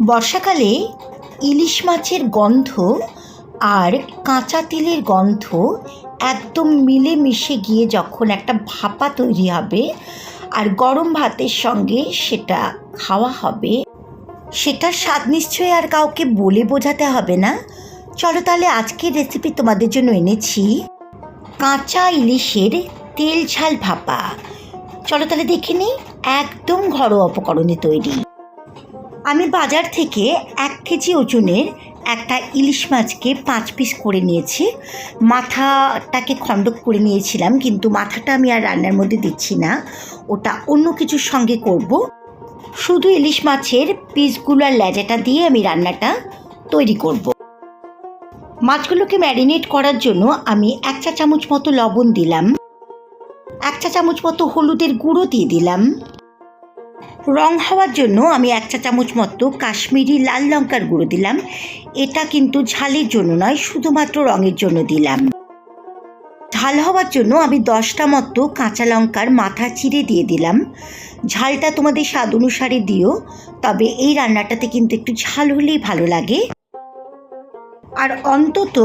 বর্ষাকালে ইলিশ মাছের গন্ধ আর কাঁচা তেলের গন্ধ একদম মিলেমিশে গিয়ে যখন একটা ভাপা তৈরি হবে আর গরম ভাতের সঙ্গে সেটা খাওয়া হবে, সেটার স্বাদ নিশ্চয়ই আর কাউকে বলে বোঝাতে হবে না। চলো তাহলে আজকের রেসিপি তোমাদের জন্য এনেছি। কাঁচা ইলিশের তেল ঝাল ভাপা। চলো তাহলে দেখে নিই, একদম ঘরোয়া উপকরণে তৈরি। আমি বাজার থেকে এক কেজি ওজনের একটা ইলিশ মাছকে পাঁচ পিস করে নিয়েছি। মাথাটাকে খণ্ড করে নিয়েছিলাম, কিন্তু মাথাটা আমি আর রান্নার মধ্যে দিচ্ছি না। ওটা অন্য কিছুর সঙ্গে করব। শুধু ইলিশ মাছের পিসগুলো আর লেজাটা দিয়ে আমি রান্নাটা তৈরি করব। মাছগুলোকে ম্যারিনেট করার জন্য আমি এক চা চামচ মতো লবণ দিলাম। এক চা চামচ মতো হলুদের গুঁড়ো দিয়ে দিলাম। রং হওয়ার জন্য আমি এক চা চামচ মতো কাশ্মীরি লাল লঙ্কার গুঁড়ো দিলাম। এটা কিন্তু ঝালের জন্য নয়, শুধুমাত্র রঙের জন্য দিলাম। ঝাল হওয়ার জন্য আমি দশটা মতো কাঁচা লঙ্কার মাথা চিড়ে দিয়ে দিলাম। ঝালটা তোমাদের স্বাদ অনুসারে দিও, তবে এই রান্নাটাতে কিন্তু একটু ঝাল হলেই ভালো লাগে। আর অন্তত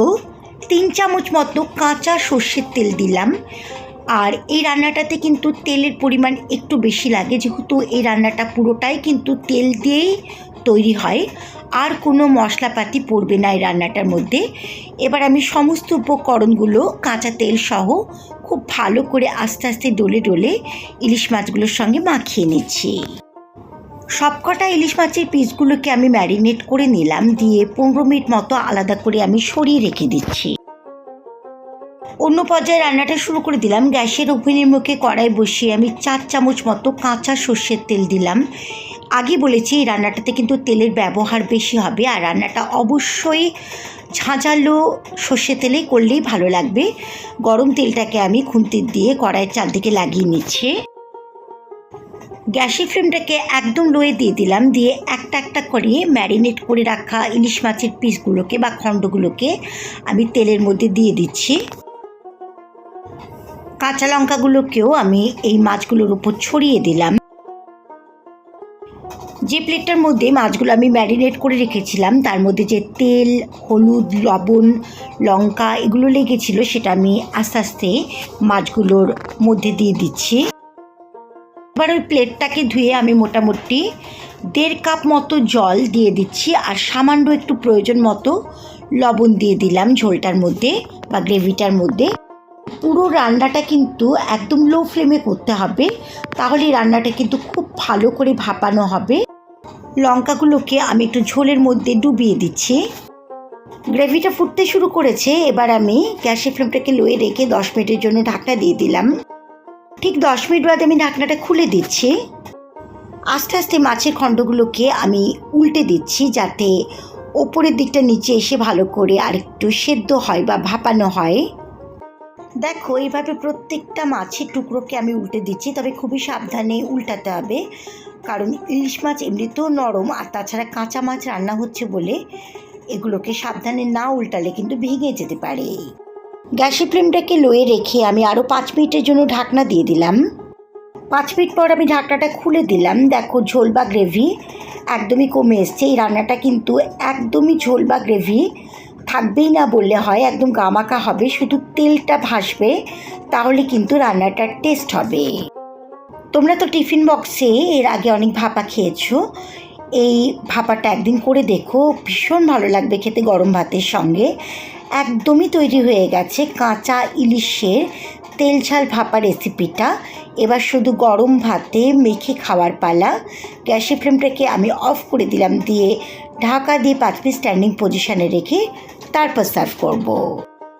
তিন চামচ মতো কাঁচা সর্ষের তেল দিলাম। আর এই রান্নাটাতে কিন্তু তেলের পরিমাণ একটু বেশি লাগে, যেহেতু এই রান্নাটা পুরোটাই কিন্তু তেল দিয়েই তৈরি হয়। আর কোনো মশলাপাতি পড়বে না এই রান্নাটার মধ্যে। এবার আমি সমস্ত উপকরণগুলো কাঁচা তেল সহ খুব ভালো করে আস্তে আস্তে ডলে ডলে ইলিশ মাছগুলোর সঙ্গে মাখিয়ে নিচ্ছি। সবকটা ইলিশ মাছের পিসগুলোকে আমি ম্যারিনেট করে নিলাম, দিয়ে পনেরো মিনিট মতো আলাদা করে আমি সরিয়ে রেখে দিচ্ছি। অন্য পর্যায়ে রান্নাটা শুরু করে দিলাম। গ্যাসের ওভেনের মুখে কড়াই বসিয়ে আমি চার চামচ মতো কাঁচা সর্ষের তেল দিলাম। আগে বলেছি এই রান্নাটাতে কিন্তু তেলের ব্যবহার বেশি হবে আর রান্নাটা অবশ্যই ঝাঁঝালো সর্ষে তেলেই করলেই ভালো লাগবে। গরম তেলটাকে আমি খুন্তি দিয়ে কড়াইয়ের চারদিকে লাগিয়ে নিচ্ছি। গ্যাসের ফ্লেমটাকে একদম লোয়ে দিয়ে দিলাম। দিয়ে একটা একটা করে ম্যারিনেট করে রাখা ইলিশ মাছের পিসগুলোকে বা খণ্ডগুলোকে আমি তেলের মধ্যে দিয়ে দিচ্ছি। কাঁচা লঙ্কাগুলোকেও আমি এই মাছগুলোর উপর ছড়িয়ে দিলাম। যে প্লেটটার মধ্যে মাছগুলো আমি ম্যারিনেট করে রেখেছিলাম, তার মধ্যে যে তেল, হলুদ, লবণ, লঙ্কা এগুলো লেগেছিল, সেটা আমি আস্তে আস্তে মাছগুলোর মধ্যে দিয়ে দিচ্ছি। এবার ওই প্লেটটাকে ধুয়ে আমি মোটামুটি দেড় কাপ মতো জল দিয়ে দিচ্ছি, আর সামান্য একটু প্রয়োজন মতো লবণ দিয়ে দিলাম ঝোলটার মধ্যে বা গ্রেভিটার মধ্যে। পুরো রান্নাটা কিন্তু একদম লো ফ্লেমে করতে হবে। তাহলে রান্নাটা কিন্তু খুব ভালো করে ভাপানো হবে। লঙ্কাগুলোকে আমি একটু ঝোলের মধ্যে ডুবিয়ে দিচ্ছি। গ্রেভিটা ফুটতে শুরু করেছে। এবার আমি গ্যাসের ফ্লেমটাকে লোয়ে রেখে দশ মিনিটের জন্য ঢাকনা দিয়ে দিলাম। ঠিক দশ মিনিট বাদে আমি ঢাকনাটা খুলে দিচ্ছি। আস্তে আস্তে মাছের খণ্ডগুলোকে আমি উল্টে দিচ্ছি যাতে ওপরের দিকটা নিচে এসে ভালো করে আরেকটু সেদ্ধ হয় বা ভাপানো হয়। দেখো এইভাবে প্রত্যেকটা মাছের টুকরোকে আমি উল্টে দিচ্ছি, তবে খুবই সাবধানে উল্টাতে হবে। কারণ ইলিশ মাছ এমনিতেও নরম, আর তাছাড়া কাঁচা মাছ রান্না হচ্ছে বলে এগুলোকে সাবধানে না উল্টালে কিন্তু ভেঙে যেতে পারে। গ্যাসের ফ্লেমটাকে লোয়ে রেখে আমি আরও পাঁচ মিনিটের জন্য ঢাকনা দিয়ে দিলাম। পাঁচ মিনিট পর আমি ঢাকনাটা খুলে দিলাম। দেখো, ঝোল বা গ্রেভি একদমই কমে এসছে। এই রান্নাটা কিন্তু একদমই ঝোল বা গ্রেভি থাকবেই না বললে হয়, একদম গামাকা হবে, শুধু তেলটা ভাসবে, তাহলে কিন্তু রান্নাটার টেস্ট হবে। তোমরা তো টিফিন বক্সে এর আগে অনেক ভাপা খেয়েছো, এই ভাপাটা একদিন করে দেখো, ভীষণ ভালো লাগবে খেতে গরম ভাতের সঙ্গে। একদমই তৈরি হয়ে গেছে কাঁচা ইলিশের তেল ঝাল ভাপা রেসিপিটা এবার শুধু গরম ভাতে মেখে খাওয়ার পালা। গ্যাসের ফ্লেমটাকে আমি অফ করে দিলাম দিয়ে ঢাকা দিয়ে পাঁচ মিনিট স্ট্যান্ডিং পজিশানে রেখে তারপর সার্ভ করব।